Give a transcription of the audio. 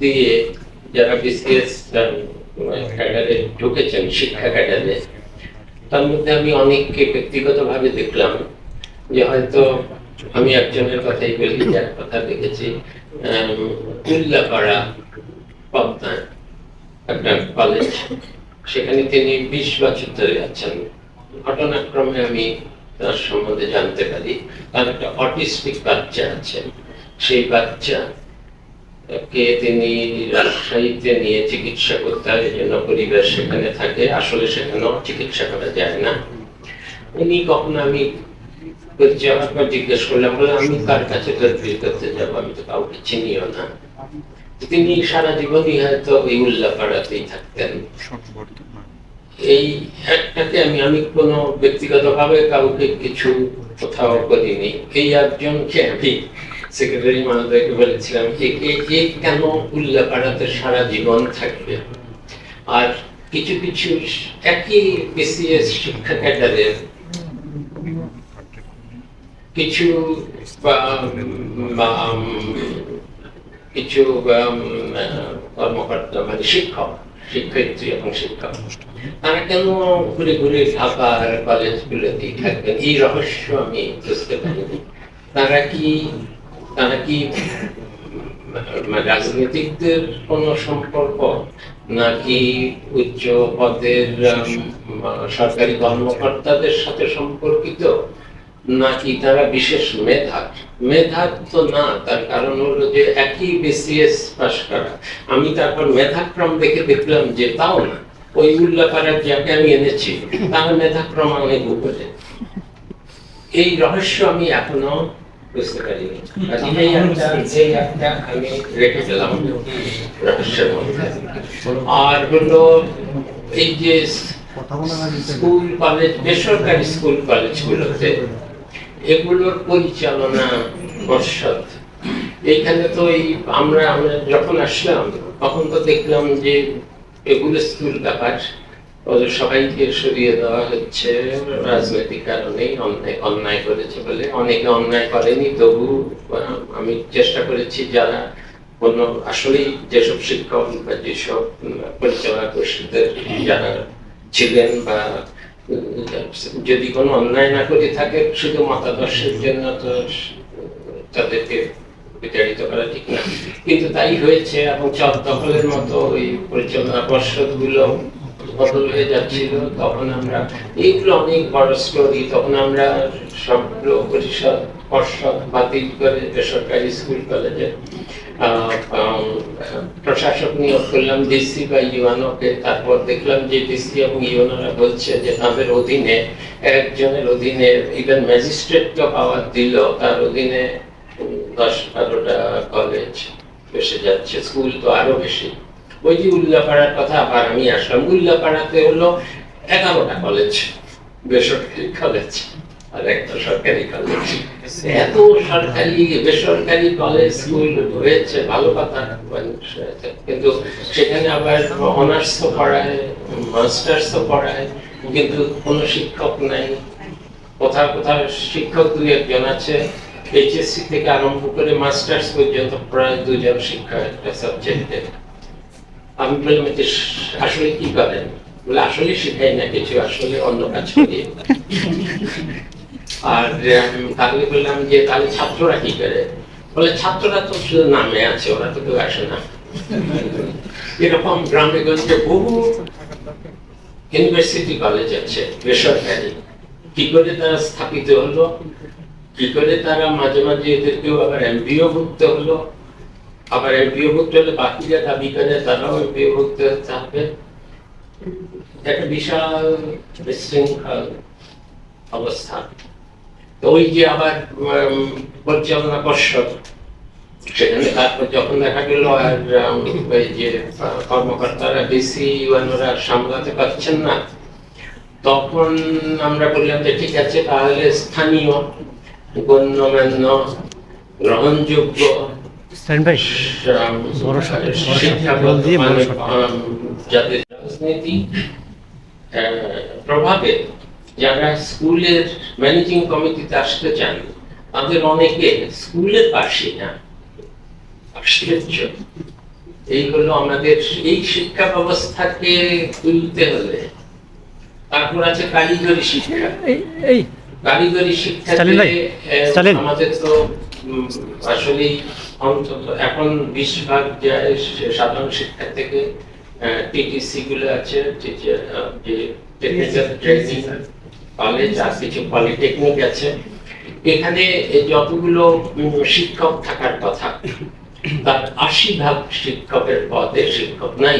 দিয়ে যারা বিসিএস ক্যাডারে ঢুকেছেন শিক্ষা ক্যাডারে তার মধ্যে আমি অনেককে ব্যক্তিগতভাবে দেখলাম যে হয়তো আমি একজনের কথাই বলি যার কথা দেখেছি উল্লাপাড়া পাবনায় একটা কলেজ সেখানে তিনি বিশ বছর ধরে আছেন। ঘটনাক্রমে আমি তার সম্বন্ধে জানতে পারি তার একটা অটিস্টিক বাচ্চা আছে। সেই বাচ্চা কে তিনি রাজশাহীতে নিয়ে চিকিৎসা করতে হয় এই জন্য পরিবার সেখানে থাকে। আসলে চিকিৎসা করা যায় না। উনি আমি জিজ্ঞেস করলাম বলে আমি কার কাছে তদবির করতে যাব? আমি তো কাউকে চিনিও না। তিনি সারা জীবনই হয়তো ওই উল্লাপাড়াতেই থাকতেন। এই একটাকে আমি আমি কোনো ব্যক্তিগতভাবে কাউকে কিছু কোথাও করিনি। এই একজনকে আমি সেক্রেটারি মহোদয়কে বলেছিলাম যে এ- কেন উল্লাপাড়াতে সারা জীবন থাকবে? আর কিছু কিছু একই বিসিএস শিক্ষা ক্যাডারের কিছু কিছু কর্মকর্তা মানে শিক্ষক, শিক্ষয়িত্রী এবং শিক্ষক, তারা কেন ঘুরে ঘুরে ঢাকার কলেজগুলোতেই থাকবেন? এই রহস্য আমি বুঝতে পারিনি। তারা কি তারা কি রাজনীতিকদের কোন সম্পর্ক? নাকি উচ্চ পদের সরকারি কর্মকর্তাদের সাথে সম্পর্কিত? নাকি তারা বিশেষ মেধা? মেধা তো না, তার কারণ হলো যে একই বিসিএস পাস করা। আমি তারপর মেধাক্রম দেখে দেখলাম যে তাও না। ওই উল্লাপাড়ার যাকে আমি এনেছি, তার মেধাক্রম অনেক উপরে এই রহস্য আমি এখনও বুঝতে পারিনি কাজে এই একটা এই একটা আমি রেখে দিলাম। রহস্যের মধ্যে আর হলো এই যে স্কুল কলেজ বেসরকারি স্কুল কলেজগুলোতে এগুলোর পরিচালনা পর্ষদ। এইখানে তো এই আমরা আমরা যখন আসলাম তখন তো দেখলাম যে এগুলো স্কুল ব্যাপার। ওদের সবাইকে সরিয়ে দেওয়া হচ্ছে। রাজনৈতিক কারণেই অন্যায় অন্যায় করেছে বলে। অনেকে অন্যায় করেনি, তবু আমি চেষ্টা করেছি যারা কোনো আসলেই যেসব শিক্ষক বা যেসব পরিচালনা পরিষদের যারা ছিলেন বা যদি কোনো অন্যায় না করে থাকে, শুধু মতাদর্শের জন্য তো তাদেরকে বিচারিত করা ঠিক না। কিন্তু তাই হয়েছে এবং চক দখলের মতো ওই পরিচালনা পর্ষদগুলো বদল হয়ে যাচ্ছিল, তখন আমরা এইগুলো অনেক বড় স্টোরি তখন আমরা সবগুলো পরিষদ, পর্ষদ বাতিল করে বেসরকারি স্কুল কলেজে প্রশাসক নিয়োগ করলাম ডিসি বা ইউএনওকে। তারপর দেখলাম যে ডিসি এবং ইউএনওরা বলছে যে তাদের অধীনে একজনের অধীনে ইভেন ম্যাজিস্ট্রেটকে পাওয়ার দিল, তার অধীনে দশ বারোটা কলেজ এসে যাচ্ছে স্কুল তো আরও বেশি। যে উল্লাপাড়ার কথা আবার আমি আসলাম। উল্লাপাড়াতে হলো এগারোটা কলেজ বেসরকারি কলেজ আর একটা সরকারি কলেজ এত সরকারি, বেসরকারি কলেজ স্কুল হয়েছে ভালো কথা, কিন্তু সেখানে আবার অনার্স তো পড়ায় মাস্টার্স তো পড়ায়, কিন্তু কোনো শিক্ষক নাই। কোথাও কোথাও শিক্ষক দুই একজন আছে। এইচএসসি থেকে আরম্ভ করে মাস্টার্স পর্যন্ত প্রায় দুজন শিক্ষক একটা সাবজেক্টে আমি বললাম যে আসলে কি করেন বলে, আসলে শিখাই না, কিছু আসলে অন্য কাজ করি। আর তাহলে বললাম যে, তাহলে ছাত্ররা কি করে? বলে, ছাত্ররা তো শুধু নামে আছে, ওরা তো কেউ আসে না। এরকম গ্রামে গঞ্জে বহু ইউনিভার্সিটি কলেজ আছে, বেসরকারি। কি করে তারা স্থাপিত হলো? কি করে তারা মাঝে মাঝে এদেরকেও আবার এমপিও ভুক্ত হলো? আবার এমপিও ভুক্ত হলে বাকিরা দাবি করে, তারাও হতে হবে একটা বিশাল বিশৃঙ্খল অবস্থা। তো ওই যে আবার পরিচালনা পর্ষদ, সেখানে তারপর যখন দেখা গেল আর ওই যে কর্মকর্তারা বেশি ওরা সামলাতে পারছেন না, তখন আমরা বললাম যে ঠিক আছে, তাহলে স্থানীয় গণ্যমান্য গ্রহণযোগ্য স্ট্যান্ড ভাই বড় শট, বল দিয়ে বড় শট। যাদের রাজনৈতিক প্রভাবে যারা স্কুলের ম্যানেজিং কমিটিতে আসতে চান তাদের অনেকে স্কুলের পাশে না আশ্চর্য এই হলো আমাদের এই শিক্ষা ব্যবস্থাকে তুলতে হলে তারপর আছে কারিগরি শিক্ষা কারিগরি শিক্ষা। আমাদের তো আসলেই অন্তত এখন বেশিরভাগ ভাগ যায় সাধারণ শিক্ষা থেকে টিটিসি গুলো আছে যে যে- আহ, যে টেকনিক্যাল ট্রেনিং কলেজ আর কিছু পলিটেকনিক আছে। এখানে যতগুলো শিক্ষক থাকার কথা তার আশি ভাগ শিক্ষকের পদে শিক্ষক নাই।